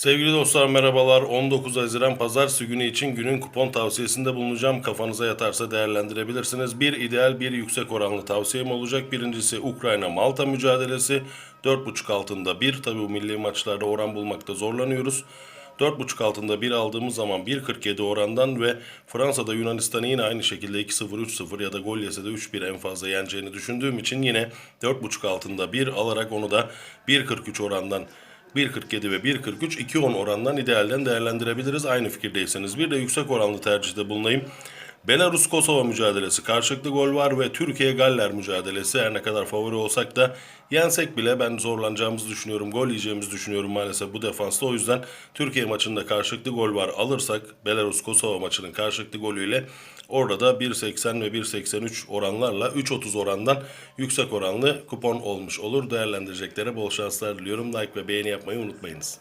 Sevgili dostlar merhabalar. 19 Haziran Pazartesi günü için günün kupon tavsiyesinde bulunacağım. Kafanıza yatarsa değerlendirebilirsiniz. Bir ideal bir yüksek oranlı tavsiyem olacak. Birincisi Ukrayna-Malta mücadelesi. 4.5 altında 1. Tabi bu milli maçlarda oran bulmakta zorlanıyoruz. 4.5 altında 1 aldığımız zaman 1.47 orandan ve Fransa'da Yunanistan'ı yine aynı şekilde 2-0, 3-0 ya da gol yese de 3-1 en fazla yeneceğini düşündüğüm için yine 4.5 altında 1 alarak onu da 1.43 orandan 1.47 ve 1.43 2.10 orandan idealden değerlendirebiliriz. Aynı fikirdeyseniz bir de yüksek oranlı tercihte bulunayım. Belarus-Kosova mücadelesi karşılıklı gol var ve Türkiye-Galler mücadelesi her ne kadar favori olsak da yensek bile ben zorlanacağımızı düşünüyorum. Gol yiyeceğimizi düşünüyorum maalesef bu defansta. O yüzden Türkiye maçında karşılıklı gol var alırsak Belarus-Kosova maçının karşılıklı golüyle orada da 1.80 ve 1.83 oranlarla 3.30 orandan yüksek oranlı kupon olmuş olur. Değerlendireceklere bol şanslar diliyorum. Like ve beğeni yapmayı unutmayınız.